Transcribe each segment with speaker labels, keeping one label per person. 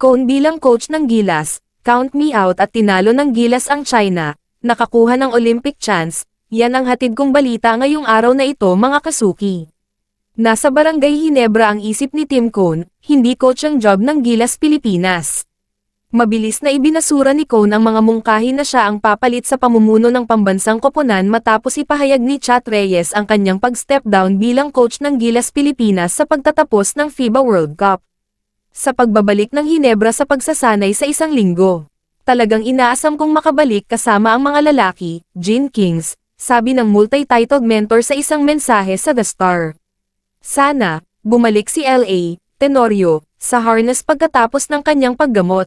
Speaker 1: Cone bilang coach ng Gilas, count me out at tinalo ng Gilas ang China, nakakuha ng Olympic chance, yan ang hatid kong balita ngayong araw na ito mga kasuki. Nasa Barangay Hinebra ang isip ni Tim Cone, hindi coach ang job ng Gilas Pilipinas. Mabilis na ibinasura ni Cone ang mga mungkahi na siya ang papalit sa pamumuno ng pambansang koponan matapos ipahayag ni Chat Reyes ang kanyang pag-step down bilang coach ng Gilas Pilipinas sa pagtatapos ng FIBA World Cup. Sa pagbabalik ng Hinebra sa pagsasanay sa isang linggo. Talagang inaasam kong makabalik kasama ang mga lalaki, Gene Kings, sabi ng multi-titled mentor sa isang mensahe sa The Star. Sana, bumalik si LA, Tenorio, sa harness pagkatapos ng kanyang paggamot.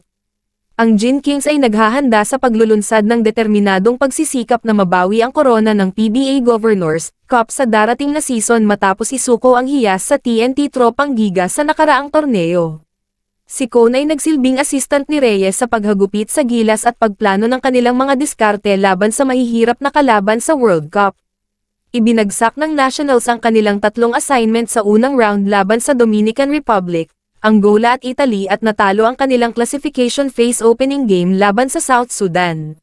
Speaker 1: Ang Gin Kings ay naghahanda sa paglulunsad ng determinadong pagsisikap na mabawi ang korona ng PBA Governors Cup sa darating na season matapos isuko ang hiyas sa TNT Tropang Giga sa nakaraang torneo. Si Cone ay nagsilbing assistant ni Reyes sa paghagupit sa gilas at pagplano ng kanilang mga diskarte laban sa mahihirap na kalaban sa World Cup. Ibinagsak ng Nationals ang kanilang tatlong assignment sa unang round laban sa Dominican Republic, Angola at Italy at natalo ang kanilang classification phase opening game laban sa South Sudan.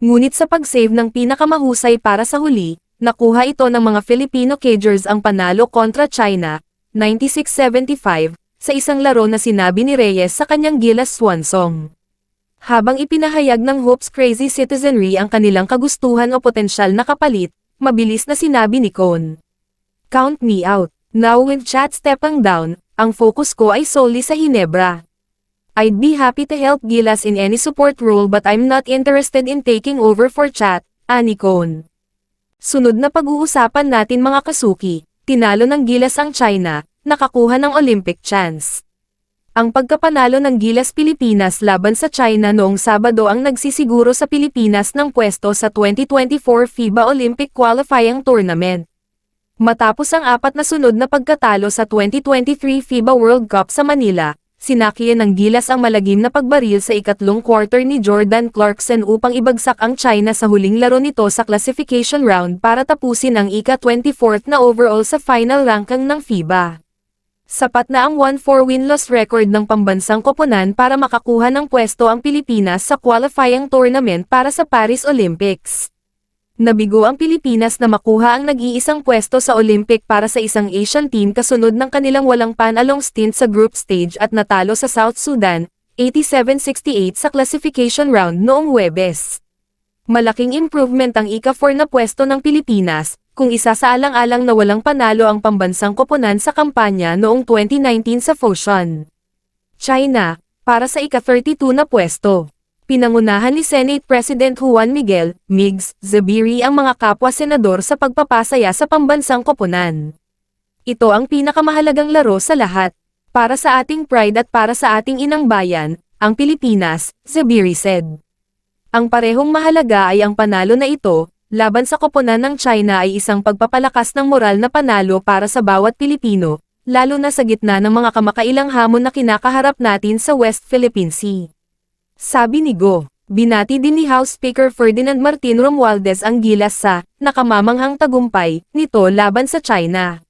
Speaker 1: Ngunit sa pag-save ng pinakamahusay para sa huli, nakuha ito ng mga Filipino Cagers ang panalo kontra China, 96-75, sa isang laro na sinabi ni Reyes sa kanyang Gilas Swan Song. Habang ipinahayag ng Hope's Crazy Citizenry ang kanilang kagustuhan o potensyal na kapalit, mabilis na sinabi ni Cone. Count me out. Now with chat stepping down, ang focus ko ay solely sa Hinebra. I'd be happy to help Gilas in any support role but I'm not interested in taking over for chat, ani Cone. Sunod na pag-uusapan natin mga kasuki, tinalo ng Gilas ang China, nakakuha ng Olympic chance. Ang pagkapanalo ng Gilas Pilipinas laban sa China noong Sabado ang nagsisiguro sa Pilipinas ng pwesto sa 2024 FIBA Olympic Qualifying Tournament. Matapos ang apat na sunod na pagkatalo sa 2023 FIBA World Cup sa Manila, sinakyan ng Gilas ang malagim na pagbaril sa ikatlong quarter ni Jordan Clarkson upang ibagsak ang China sa huling laro nito sa classification round para tapusin ang ika-24th na overall sa final ranking ng FIBA. Sapat na ang 1-4 win-loss record ng pambansang koponan para makakuha ng pwesto ang Pilipinas sa qualifying tournament para sa Paris Olympics. Nabigo ang Pilipinas na makuha ang nag-iisang pwesto sa Olympic para sa isang Asian team kasunod ng kanilang walang panalong stint sa group stage at natalo sa South Sudan, 87-68 sa classification round noong Webes. Malaking improvement ang ika-4 na pwesto ng Pilipinas, kung isa sa alang-alang na walang panalo ang pambansang koponan sa kampanya noong 2019 sa Foshan. China, para sa ika-32 na pwesto pinangunahan ni Senate President Juan Miguel, Migs, Zabiri ang mga kapwa-senador sa pagpapasaya sa pambansang koponan. Ito ang pinakamahalagang laro sa lahat. Para sa ating pride at para sa ating inang bayan, ang Pilipinas, Zabiri said. Ang parehong mahalaga ay ang panalo na ito, laban sa koponan ng China ay isang pagpapalakas ng moral na panalo para sa bawat Pilipino, lalo na sa gitna ng mga kamakailang hamon na kinakaharap natin sa West Philippine Sea. Sabi ni Go, binati din ni House Speaker Ferdinand Martin Romualdez ang gilas sa nakamamanghang tagumpay nito laban sa China.